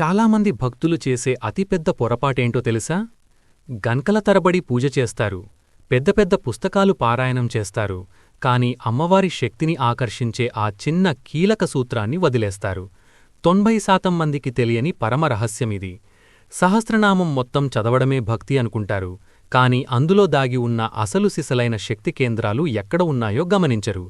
చాలామంది భక్తులు చేసే అతిపెద్ద పొరపాటేంటో తెలుసా? గంకల తరబడి పూజ చేస్తారు పెద్ద పెద్ద పుస్తకాలు పారాయణం చేస్తారు కాని అమ్మవారి శక్తిని ఆకర్షించే ఆ చిన్న కీలక సూత్రాన్ని వదిలేస్తారు. తొంభై శాతం మందికి తెలియని పరమరహస్యమిది సహస్రనామం మొత్తం చదవడమే భక్తి అనుకుంటారు కాని అందులో దాగి ఉన్న అసలు సిసలైన శక్తి కేంద్రాలు ఎక్కడ ఉన్నాయో గమనించరు.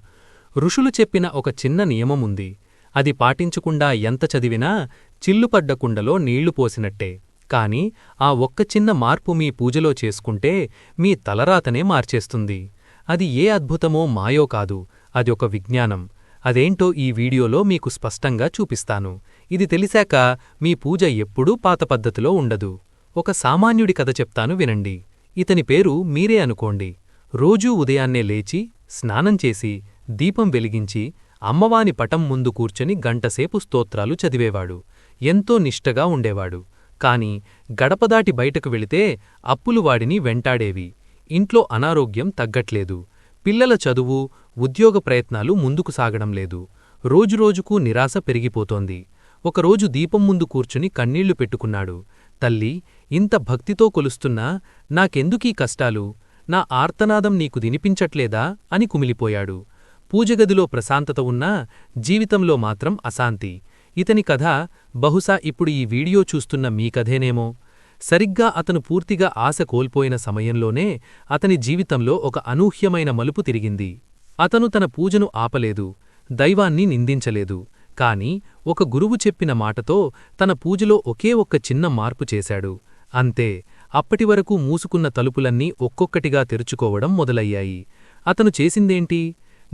ఋషులు చెప్పిన ఒక చిన్న నియమముంది అది పాటించకుండా ఎంత చదివినా చిల్లుపడ్డ కుండలో నీళ్ళు పోసినట్టే. కాని ఆ ఒక్క చిన్న మార్పు మీ పూజలో చేసుకుంటే మీ తలరాతనే మార్చేస్తుంది. అది ఏ అద్భుతమో మాయో కాదు. అది ఒక విజ్ఞానం. అదేంటో ఈ వీడియోలో మీకు స్పష్టంగా చూపిస్తాను. ఇది తెలిసాక మీ పూజ ఎప్పుడూ పాత పద్ధతిలో ఉండదు. ఒక సామాన్యుడి కథ చెప్తాను వినండి. ఇతని పేరు మీరే అనుకోండి. రోజూ ఉదయాన్నే లేచి స్నానం చేసి దీపం వెలిగించి అమ్మవాని పటం ముందు కూర్చొని గంటసేపు స్తోత్రాలు చదివేవాడు. ఎంతో నిష్టగా ఉండేవాడు. కాని గడపదాటి బయటకు వెళితే అప్పులు వాడిని వెంటాడేవి. ఇంట్లో అనారోగ్యం తగ్గట్లేదు. పిల్లల చదువు ఉద్యోగ ప్రయత్నాలు ముందుకు సాగడం లేదు. రోజురోజుకూ నిరాశ పెరిగిపోతోంది. ఒకరోజు దీపం ముందు కూర్చుని కన్నీళ్ళు పెట్టుకున్నాడు. తల్లి ఇంత భక్తితో కొలుస్తున్నా నాకెందుకీ కష్టాలు? నా ఆర్తనాదం నీకు వినిపించట్లేదా? అని కుమిలిపోయాడు. పూజగదిలో ప్రశాంతత ఉన్నా జీవితంలో మాత్రం అశాంతి. ఇతని కథ బహుశా ఇప్పుడు ఈ వీడియో చూస్తున్న మీ కథేనేమో. సరిగ్గా అతను పూర్తిగా ఆశ కోల్పోయిన సమయంలోనే అతని జీవితంలో ఒక అనూహ్యమైన మలుపు తిరిగింది. అతను తన పూజను ఆపలేదు దైవాన్ని నిందించలేదు కాని ఒక గురువు చెప్పిన మాటతో తన పూజలో ఒకే ఒక్క చిన్న మార్పు చేశాడు. అంతే అప్పటివరకు మూసుకున్న తలుపులన్నీ ఒక్కొక్కటిగా తెరుచుకోవడం మొదలయ్యాయి. అతను చేసిందేంటి?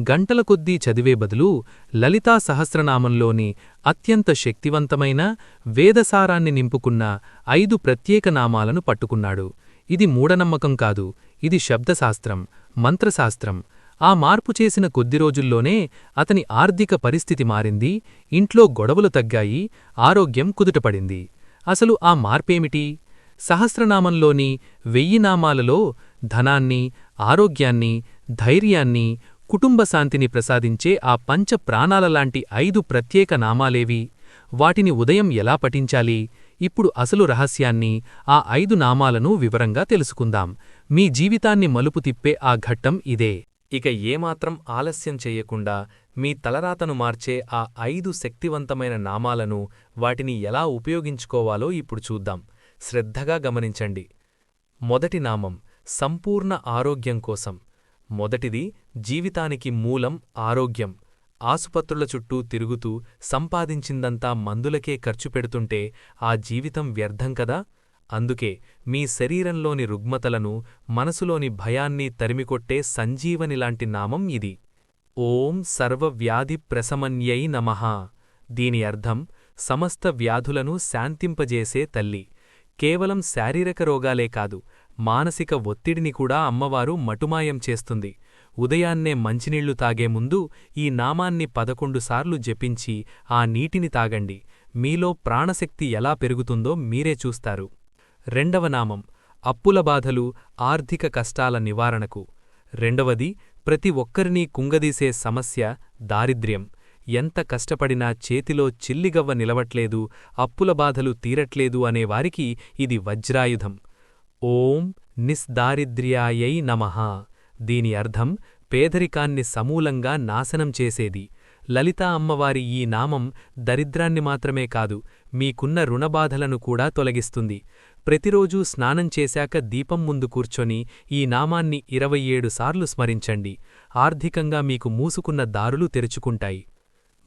గంటల కొద్దీ చదివే బదులు లలితా సహస్రనామంలోని అత్యంత శక్తివంతమైన వేదసారాన్ని నింపుకున్న ఐదు ప్రత్యేక నామాలను పట్టుకున్నాడు. ఇది మూఢనమ్మకం కాదు ఇది శబ్దశాస్త్రం మంత్రశాస్త్రం. ఆ మార్పు చేసిన కొద్ది రోజుల్లోనే అతని ఆర్థిక పరిస్థితి మారింది ఇంట్లో గొడవలు తగ్గాయి ఆరోగ్యం కుదుటపడింది. అసలు ఆ మార్పేమిటి? సహస్రనామంలోని వెయ్యి నామాలలో ధనాన్ని ఆరోగ్యాన్ని ధైర్యాన్ని కుటుంబ శాంతిని ప్రసాదించే ఆ పంచ ప్రాణాలలాంటి ఐదు ప్రత్యేక నామాలేవి? వాటిని ఉదయం ఎలా పఠించాలి? ఇప్పుడు అసలు రహస్యాన్ని ఆ ఐదు నామాలను వివరంగా తెలుసుకుందాం. మీ జీవితాన్ని మలుపు తిప్పే ఆ ఘట్టం ఇదే. ఇక ఏమాత్రం ఆలస్యం చెయ్యకుండా మీ తలరాతను మార్చే ఆ ఐదు శక్తివంతమైన నామాలను వాటిని ఎలా ఉపయోగించుకోవాలో ఇప్పుడు చూద్దాం. శ్రద్ధగా గమనించండి. మొదటి నామం సంపూర్ణ ఆరోగ్యం కోసం. మొదటిది జీవితానికి మూలం ఆరోగ్యం. ఆసుపత్రుల చుట్టూ తిరుగుతూ సంపాదించిందంతా మందులకే ఖర్చు పెడుతుంటే ఆ జీవితం వ్యర్థం కదా? అందుకే మీ శరీరంలోని రుగ్మతలను మనసులోని భయాన్ని తరిమికొట్టే సంజీవనిలాంటి నామం ఇది. ఓం సర్వవ్యాధి ప్రసమన్యై నమః. దీని అర్థం సమస్త వ్యాధులను శాంతింపజేసే తల్లి. కేవలం శారీరక రోగాలే కాదు మానసిక ఒత్తిడిని కూడా అమ్మవారు మటుమాయం చేస్తుంది. ఉదయాన్నే మంచినీళ్ళు తాగే ముందు ఈ నామాన్ని పదకొండుసార్లు జపించి ఆ నీటిని తాగండి. మీలో ప్రాణశక్తి ఎలా పెరుగుతుందో మీరే చూస్తారు. రెండవ నామం అప్పుల బాధలు ఆర్థిక కష్టాల నివారణకు. రెండవది ప్రతి ఒక్కరినీ కుంగదీసే సమస్య దారిద్ర్యం. ఎంత కష్టపడినా చేతిలో చిల్లిగవ్వ నిలవట్లేదు అప్పుల బాధలు తీరట్లేదు అనేవారికి ఇది వజ్రాయుధం. ఓం నిస్దారిద్ర్యాయై నమః. దీని అర్థం పేదరికాన్ని సమూలంగా నాశనం చేసేది. లలితా అమ్మవారి ఈ నామం దరిద్రాన్ని మాత్రమే కాదు మీకున్న రుణబాధలను కూడా తొలగిస్తుంది. ప్రతిరోజూ స్నానం చేశాక దీపం ముందు కూర్చొని ఈ నామాన్ని ఇరవై ఏడు సార్లు స్మరించండి. ఆర్థికంగా మీకు మూసుకున్న దారులు తెరుచుకుంటాయి.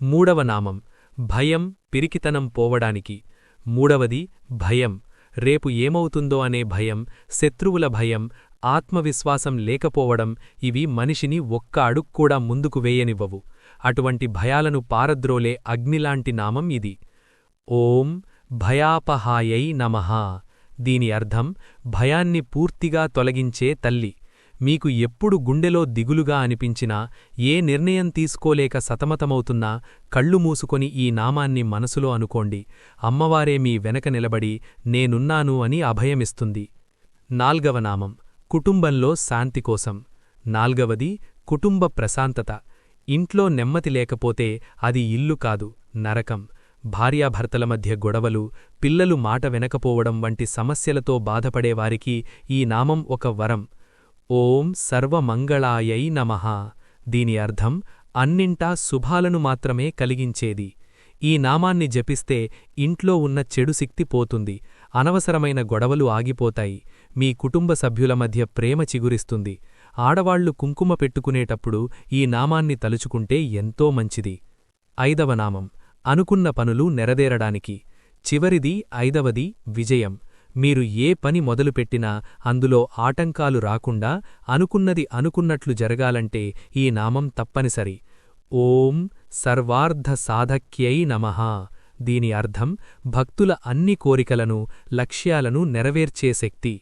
మూడవ నామం భయం పిరికితనం పోవడానికి. మూడవది భయం. రేపు ఏమవుతుందో అనే భయం శత్రువుల భయం ఆత్మవిశ్వాసం లేకపోవడం ఇవి మనిషిని ఒక్క అడుక్కూడా ముందుకు వేయనివ్వవు. అటువంటి భయాలను పారద్రోలే అగ్నిలాంటి నామం ఇది. ఓం భయాపహాయై నమ. దీని అర్థం భయాన్ని పూర్తిగా తొలగించే తల్లి. మీకు ఎప్పుడు గుండెలో దిగులుగా అనిపించినా ఏ నిర్ణయం తీసుకోలేక సతమతమవుతున్నా కళ్ళు మూసుకొని ఈ నామాన్ని మనసులో అనుకోండి. అమ్మవారే మీ వెనక నిలబడి నేనున్నాను అని అభయమిస్తుంది. నాల్గవ నామం కుటుంబంలో శాంతి కోసం. నాల్గవది కుటుంబ ప్రశాంతత. ఇంట్లో నెమ్మది లేకపోతే అది ఇల్లు కాదు నరకం. భార్యాభర్తల మధ్య గొడవలు పిల్లలు మాట వెనకపోవడం వంటి సమస్యలతో బాధపడేవారికి ఈ నామం ఒక వరం. ఓం సర్వమంగళాయై నమ. దీని అర్థం అన్నింటా శుభాలను మాత్రమే కలిగించేది. ఈ నామాన్ని జపిస్తే ఇంట్లో ఉన్న చెడు శక్తి పోతుంది. అనవసరమైన గొడవలు ఆగిపోతాయి. మీ కుటుంబ సభ్యుల మధ్య ప్రేమ చిగురిస్తుంది. ఆడవాళ్ళు కుంకుమ పెట్టుకునేటప్పుడు ఈ నామాన్ని తలుచుకుంటే ఎంతో మంచిది. ఐదవ నామం. అనుకున్న పనులు నెరవేరడానికి చివరిది ఐదవది విజయం. మీరు ఏ పని మొదలుపెట్టినా అందులో ఆటంకాలు రాకుండా అనుకున్నది అనుకున్నట్లు జరగాలంటే ఈ నామం తప్పనిసరి. ఓం సర్వార్ధ సాధక్యై నమః. దీని అర్థం భక్తుల అన్ని కోరికలను లక్ష్యాలను నెరవేర్చే శక్తి.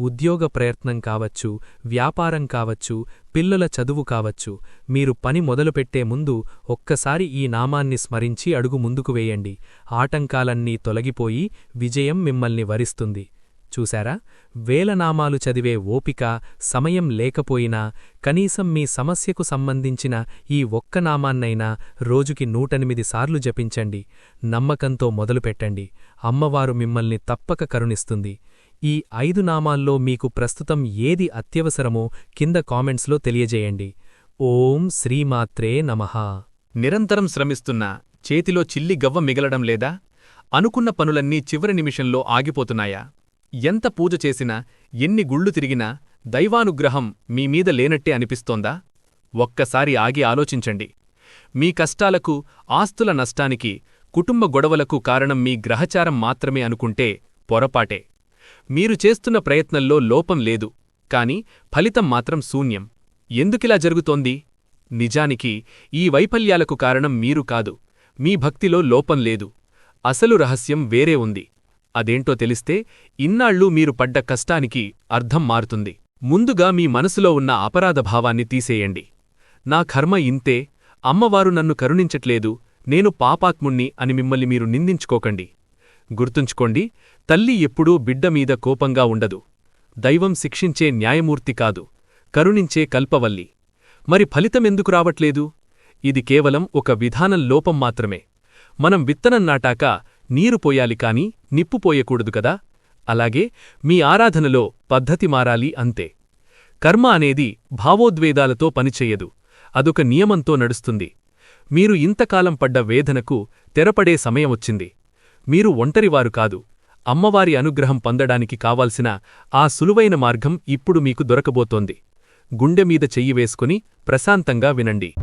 ఉద్యోగ ప్రయత్నం కావచ్చు వ్యాపారం కావచ్చు పిల్లల చదువు కావచ్చు మీరు పని మొదలుపెట్టే ముందు ఒక్కసారి ఈ నామాన్ని స్మరించి అడుగు ముందుకు వేయండి. ఆటంకాలన్నీ తొలగిపోయి విజయం మిమ్మల్ని వరిస్తుంది. చూశారా? వేలనామాలు చదివే ఓపిక సమయం లేకపోయినా కనీసం మీ సమస్యకు సంబంధించిన ఈ ఒక్క నామాన్నైనా రోజుకి నూటెనిమిది సార్లు జపించండి. నమ్మకంతో మొదలుపెట్టండి. అమ్మవారు మిమ్మల్ని తప్పక కరుణిస్తుంది. ఈ ఐదు నామాల్లో మీకు ప్రస్తుతం ఏది అత్యవసరమో కింద కామెంట్స్లో తెలియజేయండి. ఓం శ్రీమాత్రే నమ. నిరంతరం శ్రమిస్తున్నా చేతిలో చిల్లి గవ్వ మిగలడం లేదా? అనుకున్న పనులన్నీ చివరి నిమిషంలో ఆగిపోతున్నాయా? ఎంత పూజ చేసినా ఎన్ని గుళ్ళు తిరిగినా దైవానుగ్రహం మీమీద లేనట్టే అనిపిస్తోందా? ఒక్కసారి ఆగి ఆలోచించండి. మీ కష్టాలకు ఆస్తుల నష్టానికి కుటుంబ గొడవలకు కారణం మీ గ్రహచారం మాత్రమే అనుకుంటే పొరపాటే. మీరు చేస్తున్న ప్రయత్నంలో లోపం లేదు కాని ఫలితం మాత్రం శూన్యం. ఎందుకిలా జరుగుతోంది? నిజానికి ఈ వైఫల్యాలకు కారణం మీరు కాదు మీ భక్తిలో లోపం లేదు. అసలు రహస్యం వేరే ఉంది. అదేంటో తెలిస్తే ఇన్నాళ్ళు మీరు పడ్డ కష్టానికి అర్థం మారుతుంది. ముందుగా మీ మనసులో ఉన్న అపరాధభావాన్ని తీసేయండి. నా కర్మ ఇంతే అమ్మవారు నన్ను కరుణించట్లేదు నేను పాపాత్ముణ్ణి అని మిమ్మల్ని మీరు నిందించుకోకండి. గుర్తుంచుకోండి తల్లి ఎప్పుడూ బిడ్డ మీద కోపంగా ఉండదు. దైవం శిక్షించే న్యాయమూర్తి కాదు కరుణించే కల్పవల్లి. మరి ఫలితమెందుకు రావట్లేదు? ఇది కేవలం ఒక విధానం లోపం మాత్రమే. మనం విత్తనం నాటాక నీరు పోయాలి కాని నిప్పు పోయకూడదు కదా? అలాగే మీ ఆరాధనలో పద్ధతి మారాలి అంతే. కర్మ అనేది భావోద్వేదాలతో పనిచెయ్యదు అదొక నియమంతో నడుస్తుంది. మీరు ఇంతకాలం పడ్డ వేదనకు తెరపడే సమయమొచ్చింది మీరు ఒంటరివారు కాదు. అమ్మవారి అనుగ్రహం పొందడానికి కావాల్సిన ఆ సులువైన మార్గం ఇప్పుడు మీకు దొరకబోతోంది. గుండెమీద చెయ్యి వేసుకుని ప్రశాంతంగా వినండి.